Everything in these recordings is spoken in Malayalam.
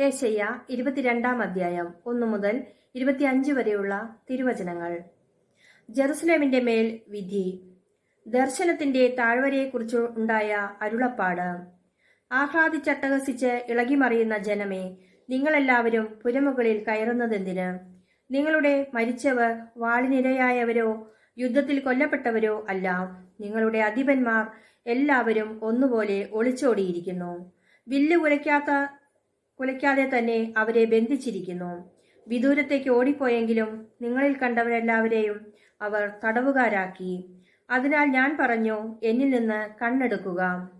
ഏശയ്യ ഇരുപത്തിരണ്ടാം അധ്യായം ഒന്നു മുതൽ ഇരുപത്തിയഞ്ച് വരെയുള്ള തിരുവചനങ്ങൾ. ജെറുസലേമിന്റെ മേൽ വിധി. ദർശനത്തിന്റെ താഴ്വരയെക്കുറിച്ച് ഉണ്ടായ അരുളപ്പാട്. ആഹ്ലാദിച്ചട്ടഹസിച്ച് ഇളകിമറിയുന്ന ജനമേ നിങ്ങളെല്ലാവരും പുരമുകളിൽ കയറുന്നതെന്തിന്? നിങ്ങളുടെ മരിച്ചവർ വാളിനിരയായവരോ യുദ്ധത്തിൽ കൊല്ലപ്പെട്ടവരോ അല്ല. നിങ്ങളുടെ അധിപന്മാർ എല്ലാവരും ഒന്നുപോലെ ഒളിച്ചോടിയിരിക്കുന്നു. വില്ല് കുലയ്ക്കാത്ത കുലയ്ക്കാതെ തന്നെ അവരെ ബന്ധിച്ചിരിക്കുന്നു. വിദൂരത്തേക്ക് ഓടിപ്പോയെങ്കിലും നിങ്ങളിൽ കണ്ടവരെല്ലാവരെയും അവർ തടവുകാരാക്കി. അതിനാൽ ഞാൻ പറഞ്ഞു എന്നിൽ നിന്ന് കണ്ണെടുക്കുക.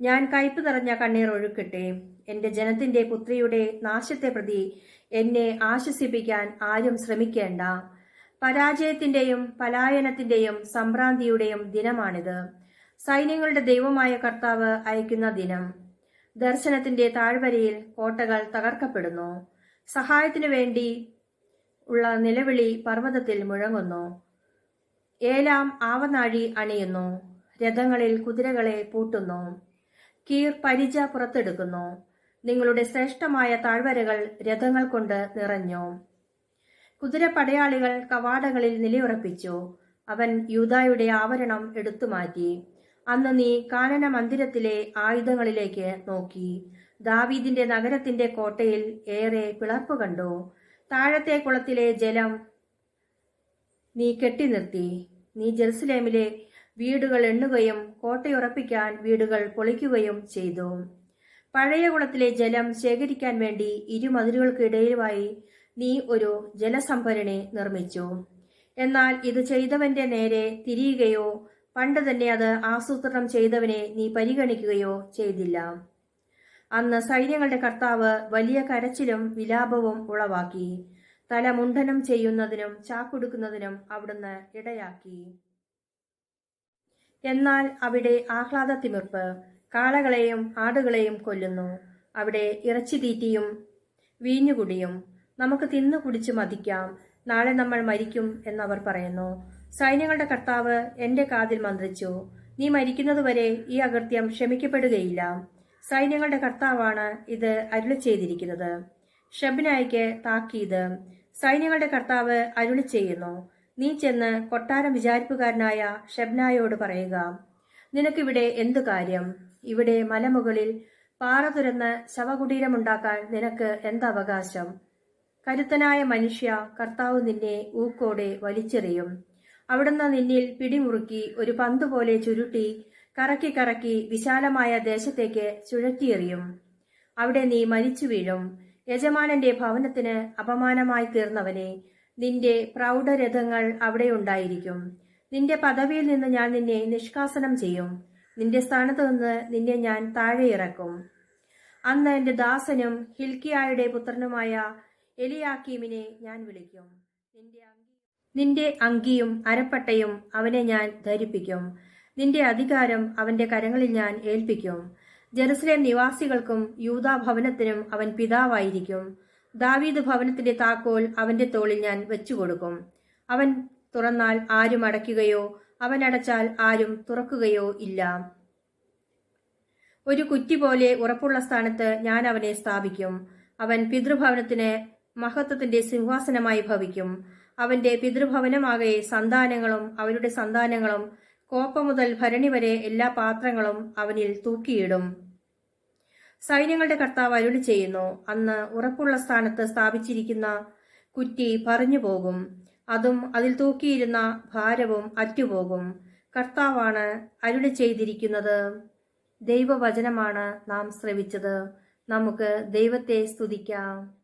ഞാൻ കയ്പ് നിറഞ്ഞ കണ്ണീർ ഒഴുക്കട്ടെ. എന്റെ ജനത്തിന്റെ പുത്രിയുടെ നാശത്തെ പ്രതി എന്നെ ആശ്വസിപ്പിക്കാൻ ആരും ശ്രമിക്കേണ്ട. പരാജയത്തിന്റെയും പലായനത്തിന്റെയും സംഭ്രാന്തിയുടെയും ദിനമാണിത്. സൈന്യങ്ങളുടെ ദൈവമായ കർത്താവ് അയക്കുന്ന ദിനം. ദർശനത്തിന്റെ താഴ്വരയിൽ കോട്ടകൾ തകർക്കപ്പെടുന്നു. സഹായത്തിനു വേണ്ടി ഉള്ള നിലവിളി പർവതത്തിൽ മുഴങ്ങുന്നു. ഏലാം ആവനാഴി അണിയുന്നു. രഥങ്ങളിൽ കുതിരകളെ പൂട്ടുന്നു. കീർ പരിച പുറത്തെടുക്കുന്നു. നിങ്ങളുടെ ശ്രേഷ്ഠമായ താഴ്വരകൾ രഥങ്ങൾ കൊണ്ട് നിറഞ്ഞു. കുതിരപ്പടയാളികൾ കവാടങ്ങളിൽ നിലയുറപ്പിച്ചു. അവൻ യൂതായുടെ ആവരണം എടുത്തുമാറ്റി. അന്ന് നീ കാനന മന്ദിരത്തിലെ ആയുധങ്ങളിലേക്ക് നോക്കി. ദാവീദിന്റെ നഗരത്തിന്റെ കോട്ടയിൽ ഏറെ പിളർപ്പ് കണ്ടു. താഴത്തെ കുളത്തിലെ ജലം നീ കെട്ടി നിർത്തി നീ ജെറുസലേമിലെ വീടുകൾ എണ്ണുകയും കോട്ടയുറപ്പിക്കാൻ വീടുകൾ പൊളിക്കുകയും ചെയ്തു. പഴയ കുളത്തിലെ ജലം ശേഖരിക്കാൻ വേണ്ടി ഇരുമതിലുകൾക്കിടയിലുമായി നീ ഒരു ജലസംഭരണി നിർമ്മിച്ചു. എന്നാൽ ഇത് ചെയ്തവന്റെ നേരെ തിരിയുകയോ പണ്ട് തന്നെ അത് ആസൂത്രണം ചെയ്തവനെ നീ പരിഗണിക്കുകയോ ചെയ്തില്ല. അന്ന് സൈന്യങ്ങളുടെ കർത്താവ് വലിയ കരച്ചിലും വിലാപവും ഉളവാക്കി. തല മുണ്ടനം ചെയ്യുന്നതിനും ചാക്കുടുക്കുന്നതിനും അവിടുന്ന് ഇടയാക്കി. എന്നാൽ അവിടെ ആഹ്ലാദ തിമിർപ്പ് കാളകളെയും ആടുകളെയും കൊല്ലുന്നു. അവിടെ ഇറച്ചി തീറ്റിയും വീഞ്ഞുകുടിയും. നമുക്ക് തിന്നു കുടിച്ച് മതിക്കാം. നാളെ നമ്മൾ മരിക്കും എന്നവർ പറയുന്നു. സൈന്യങ്ങളുടെ കർത്താവ് എന്റെ കാതിൽ മന്ത്രിച്ചു. നീ മരിക്കുന്നതുവരെ ഈ അകൃത്യം ക്ഷമിക്കപ്പെടുകയില്ല. സൈന്യങ്ങളുടെ കർത്താവാണ് ഇത് അരുളി ചെയ്തിരിക്കുന്നത് ഷബ്നായിക്ക് താക്കീത്. സൈന്യങ്ങളുടെ കർത്താവ് അരുളി ചെയ്യുന്നു നീ ചെന്ന് കൊട്ടാരം വിചാരിപ്പുകാരനായ ഷബ്നായോട് പറയുക നിനക്കിവിടെ എന്തു കാര്യം? ഇവിടെ മലമുകളിൽ പാറ തുരന്ന് ശവകുടീരമുണ്ടാക്കാൻ നിനക്ക് എന്തവകാശം കരുത്തനായ മനുഷ്യ കർത്താവ് നിന്നെ ഊക്കോടെ വലിച്ചെറിയും. അവിടുന്ന് നിന്നിൽ പിടിമുറുക്കി ഒരു പന്ത് പോലെ ചുരുട്ടി കറക്കി കറക്കി വിശാലമായ ദേശത്തേക്ക് ചുഴറ്റിയെറിയും. അവിടെ നീ മരിച്ചു വീഴും. യജമാനന്റെ ഭവനത്തിന് അപമാനമായി തീർന്നവനെ. നിന്റെ പ്രൗഢരഥങ്ങൾ അവിടെ ഉണ്ടായിരിക്കും. നിന്റെ പദവിയിൽ നിന്ന് ഞാൻ നിന്നെ നിഷ്കാസനം ചെയ്യും. നിന്റെ സ്ഥാനത്ത് നിന്ന് നിന്നെ ഞാൻ താഴെ ഇറക്കും. അന്ന് എന്റെ ദാസനും ഹിൽക്കിയായുടെ പുത്രനുമായ എലിയാക്കീമിനെ ഞാൻ വിളിക്കും. നിന്റെ നിന്റെ അങ്കിയും അരപ്പട്ടയും അവനെ ഞാൻ ധരിപ്പിക്കും. നിന്റെ അധികാരം അവന്റെ കരങ്ങളിൽ ഞാൻ ഏൽപ്പിക്കും. ജെറുസലേം നിവാസികൾക്കും യൂതാ ഭവനത്തിനും അവൻ പിതാവായിരിക്കും. ദാവീദ് ഭവനത്തിന്റെ താക്കോൽ അവന്റെ തോളിൽ ഞാൻ വെച്ചുകൊടുക്കും. അവൻ തുറന്നാൽ ആരും അടയ്ക്കുകയോ അവൻ അടച്ചാൽ ആരും തുറക്കുകയോ ഇല്ല. ഒരു കുറ്റി പോലെ ഉറപ്പുള്ള സ്ഥാനത്ത് ഞാൻ അവനെ സ്ഥാപിക്കും. അവൻ പിതൃഭവനത്തിന് മഹത്വത്തിന്റെ സിംഹാസനമായി ഭവിക്കും. അവന്റെ പിതൃഭവനമാകെ സന്താനങ്ങളും അവരുടെ സന്താനങ്ങളും കോപ്പ മുതൽ ഭരണി വരെ എല്ലാ പാത്രങ്ങളും അവനിൽ തൂക്കിയിടും. സൈന്യങ്ങളുടെ കർത്താവ് അരുളി ചെയ്യുന്നു അന്ന് ഉറപ്പുള്ള സ്ഥാനത്ത് സ്ഥാപിച്ചിരിക്കുന്ന കുറ്റി പറഞ്ഞു പോകും അതും അതിൽ തൂക്കിയിരുന്ന ഭാരവും അറ്റുപോകും. കർത്താവാണ് അരുളി ചെയ്തിരിക്കുന്നത്. ദൈവവചനമാണ് നാം ശ്രവിച്ചത്. നമുക്ക് ദൈവത്തെ സ്തുതിക്കാം.